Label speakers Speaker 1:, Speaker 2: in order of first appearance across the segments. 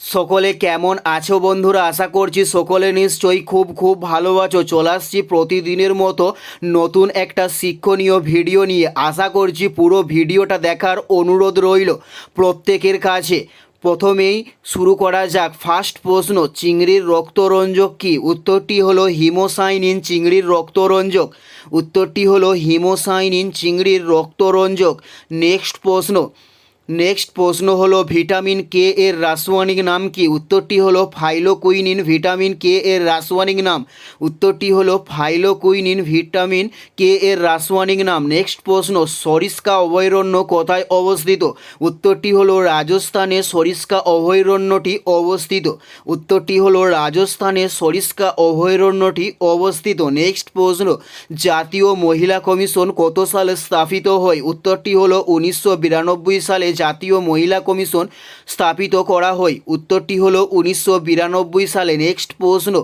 Speaker 1: সকলে কেমন আছো বন্ধুরা? আশা করছি সকলে নিশ্চয়ই খুব খুব ভালো আছো। চলে আসছি প্রতিদিনের মতো নতুন একটা শিক্ষণীয় ভিডিও নিয়ে। আশা করছি পুরো ভিডিওটা দেখার অনুরোধ রইল প্রত্যেকের কাছে। প্রথমেই শুরু করা যাক। ফার্স্ট প্রশ্ন, চিংড়ির রক্তরঞ্জক কি? উত্তরটি হলো হিমোসাইনিন চিংড়ির রক্তরঞ্জক। উত্তরটি হলো হিমোসাইনিন চিংড়ির রক্তরঞ্জক। নেক্সট প্রশ্ন নেক্সট প্রশ্ন হলো, ভিটামিন কে এর রাসায়নিক নাম কি? উত্তরটি হলো, ফাইলোকুইনিন ভিটামিন কে এর রাসায়নিক নাম। উত্তরটি হলো, ফাইলোকুইনিন ভিটামিন কে এর রাসায়নিক নাম। নেক্সট প্রশ্ন, সরিষ্কা অভয়ারণ্য কোথায় অবস্থিত? উত্তরটি হলো, রাজস্থানে সরিষ্কা অভয়ারণ্যটি অবস্থিত। উত্তরটি হলো, রাজস্থানে সরিষ্কা অভয়ারণ্যটি অবস্থিত। নেক্সট প্রশ্ন, জাতীয় মহিলা কমিশন কত সালে স্থাপিত হয়? উত্তরটি হলো, উনিশশো বিরানব্বই সালে জাতীয় মহিলা কমিশন স্থাপিত করা হয়। উত্তরটি হলো উনিশশো বিরানব্বই সালে নেক্সট প্রশ্ন,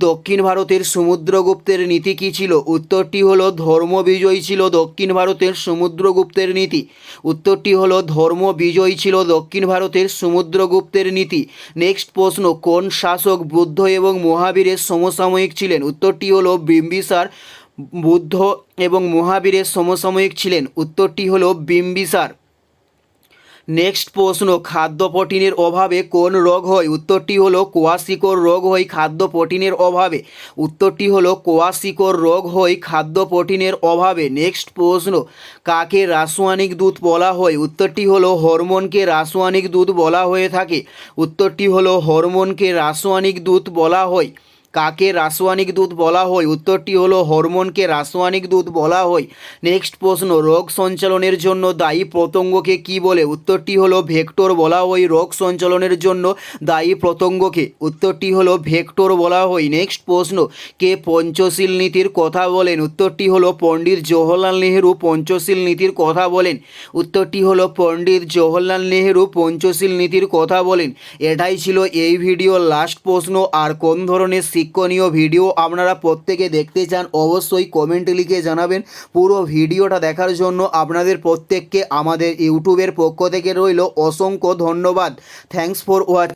Speaker 1: দক্ষিণ ভারতের সমুদ্রগুপ্তের নীতি কী ছিল? উত্তরটি হলো ধর্ম বিজয়ী ছিল দক্ষিণ ভারতের সমুদ্রগুপ্তের নীতি। উত্তরটি হলো ধর্ম বিজয়ী ছিল দক্ষিণ ভারতের সমুদ্রগুপ্তের নীতি। নেক্সট প্রশ্ন, কোন শাসক বুদ্ধ এবং মহাবীরের সমসাময়িক ছিলেন? উত্তরটি হলো বিম্বিসার বুদ্ধ এবং মহাবীরের সমসাময়িক ছিলেন। উত্তরটি হলো বিম্বিসার। নেক্সট প্রশ্ন খাদ্য প্রোটিনের অভাবে কোন রোগ হয়? উত্তরটি হলো কোয়াশিকর রোগ হয় খাদ্য প্রোটিনের অভাবে। উত্তরটি হলো কোয়াশিকর রোগ হয় খাদ্য প্রোটিনের অভাবে। নেক্সট প্রশ্ন, কাকে রাসায়নিক দুধ বলা হয়? উত্তরটি হলো হরমোনকে রাসায়নিক দুধ বলা হয়ে থাকে। উত্তরটি হলো হরমোনকে রাসায়নিক দুধ বলা হয়। কাকে রাসায়নিক দুধ বলা হয়? উত্তরটি হলো হরমোনকে রাসায়নিক দুধ বলা হয়। নেক্সট প্রশ্ন, রোগ সঞ্চালনের জন্য দায়ী পতঙ্গকে কি বলে? উত্তরটি হলো ভেক্টর বলা হয় রোগ সঞ্চালনের জন্য দায়ী পতঙ্গকে উত্তরটি হলো ভেক্টর বলা হয়। নেক্সট প্রশ্ন, কে পঞ্চশীল নীতির কথা বলেন? উত্তরটি হলো পণ্ডিত জওহরলাল নেহেরু পঞ্চশীল নীতির কথা বলেন। উত্তরটি হলো পণ্ডিত জওহরলাল নেহেরু পঞ্চশীল নীতির কথা বলেন। এটাই ছিল এই ভিডিওর লাস্ট প্রশ্ন। আর কোন ধরনের শিক্ষণীয় ভিডিও আপনারা প্রত্যেকে দেখতে চান, অবশ্যই কমেন্ট লিখে জানাবেন। পুরো ভিডিওটা দেখার জন্য আপনাদের প্রত্যেককে আমাদের ইউটিউবের পক্ষ থেকে রইল অসংখ্য ধন্যবাদ। Thanks for watch